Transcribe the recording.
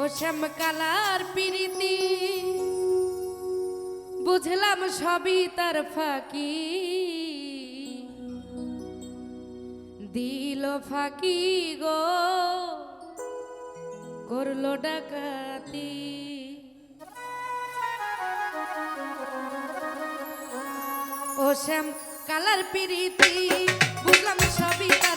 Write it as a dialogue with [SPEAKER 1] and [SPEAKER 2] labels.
[SPEAKER 1] ও শ্যাম পিরিতি। বুঝলাম সবই তার ফাঁকি। দিল ফাঁকি গো, করল ডাকাতি। ও শ্যাম কালার পিরিতি, বুঝলাম সবই তার